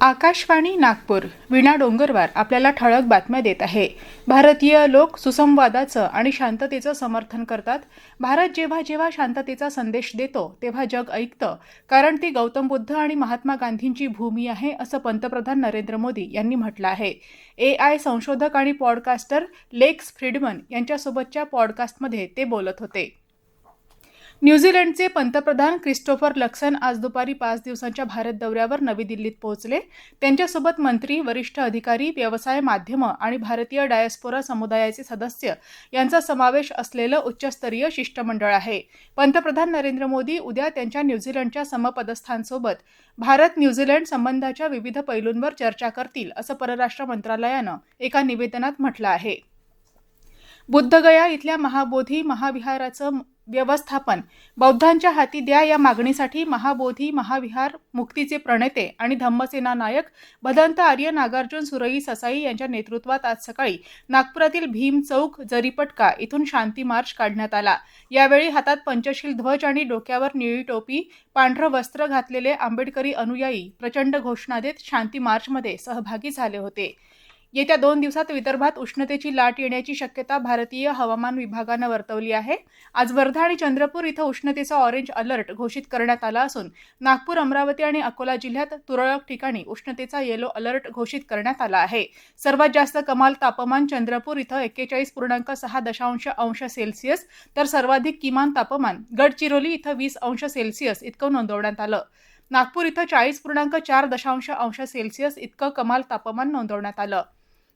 आकाशवाणी नागपूर विणा डोंगरवार आपल्याला ठळक बातम्या देत आहे. भारतीय लोक सुसंवादाचं आणि शांततेचं समर्थन करतात. भारत जेव्हा जेव्हा शांततेचा संदेश देतो तेव्हा जग ऐकतं. कारण ती गौतम बुद्ध आणि महात्मा गांधींची भूमी आहे असं पंतप्रधान नरेंद्र मोदी यांनी म्हटलं आहे. ए आय संशोधक आणि पॉडकास्टर लेक्स फ्रीडमन यांच्यासोबतच्या पॉडकास्टमध्ये ते बोलत होते. न्यूझीलंडचे पंतप्रधान क्रिस्टोफर लक्सन आज दुपारी पाच दिवसांच्या भारत दौऱ्यावर नवी दिल्लीत पोहोचले. त्यांच्यासोबत मंत्री वरिष्ठ अधिकारी व्यवसाय माध्यमं आणि भारतीय डायस्पोरा समुदायाचे सदस्य यांचा समावेश असलेलं उच्चस्तरीय शिष्टमंडळ आहे. पंतप्रधान नरेंद्र मोदी उद्या त्यांच्या न्यूझीलंडच्या समपदस्थांसोबत भारत न्यूझीलंड संबंधाच्या विविध पैलूंवर चर्चा करतील असं परराष्ट्र मंत्रालयानं एका निवेदनात म्हटलं आहे. बुद्धगया इथल्या महाबोधी महाविहाराचं व्यवस्थापन. बौद्धांच्या हाती द्या या मागणीसाठी महाबोधी महाविहार मुक्तीचे प्रणेते आणि धम्मसेना नायक भदंत आर्य नागार्जुन सुरई ससाई यांच्या नेतृत्वात आज सकाळी नागपुरातील भीम चौक जरीपटका इथून शांती मार्च काढण्यात आला. यावेळी हातात पंचशील ध्वज आणि डोक्यावर निळी टोपी पांढरं वस्त्र घातलेले आंबेडकरी अनुयायी प्रचंड घोषणा देत शांती मार्चमध्ये सहभागी झाले होते. येत्या दोन दिवसात विदर्भात उष्णतेची लाट येण्याची शक्यता भारतीय हवामान विभागानं वर्तवली आहे. आज वर्धा आणि चंद्रपूर इथं उष्णतेचा ऑरेंज अलर्ट घोषित करण्यात आला असून नागपूर अमरावती आणि अकोला जिल्ह्यात तुरळक ठिकाणी उष्णतेचा येलो अलर्ट घोषित करण्यात आला आहे. सर्वात जास्त कमाल तापमान चंद्रपूर इथं एक्केचाळीस पूर्णांक सहा दशांश अंश सेल्सिअस तर सर्वाधिक किमान तापमान गडचिरोली इथं वीस अंश सेल्सिअस इतकं नोंदवण्यात आलं. नागपूर इथं चाळीस पूर्णांक चार दशांश अंश सेल्सिअस इतकं कमाल तापमान नोंदवण्यात आलं.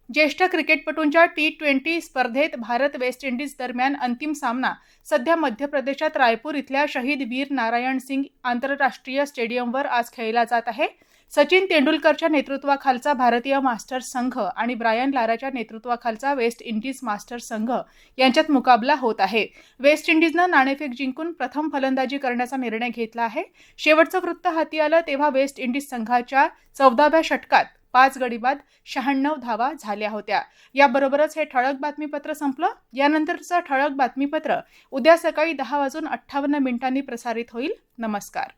ज्येष्ठ क्रिकेटपटूंच्या टी ट्वेंटी स्पर्धेत भारत वेस्ट इंडिज दरम्यान अंतिम सामना सध्या मध्य प्रदेशात रायपूर इथल्या शहीद वीर नारायण सिंग आंतरराष्ट्रीय स्टेडियमवर आज खेळला जात आहे. सचिन तेंडुलकरच्या नेतृत्वाखालचा भारतीय मास्टर्स संघ आणि ब्रायन लाराच्या नेतृत्वाखालचा वेस्ट इंडिज मास्टर्स संघ यांच्यात मुकाबला होत आहे. वेस्ट इंडिजनं नाणेफेक जिंकून प्रथम फलंदाजी करण्याचा निर्णय घेतला आहे. शेवटचं वृत्त हाती आलं तेव्हा वेस्ट इंडिज संघाच्या चौदाव्या षटकात पाच गडी बाद शहाण्णव धावा झाल्या होत्या. याबरोबरच हे ठळक बातमीपत्र संपलं. यानंतरचं ठळक बातमीपत्र उद्या सकाळी दहा वाजून अठ्ठावन्न मिनिटांनी प्रसारित होईल. नमस्कार.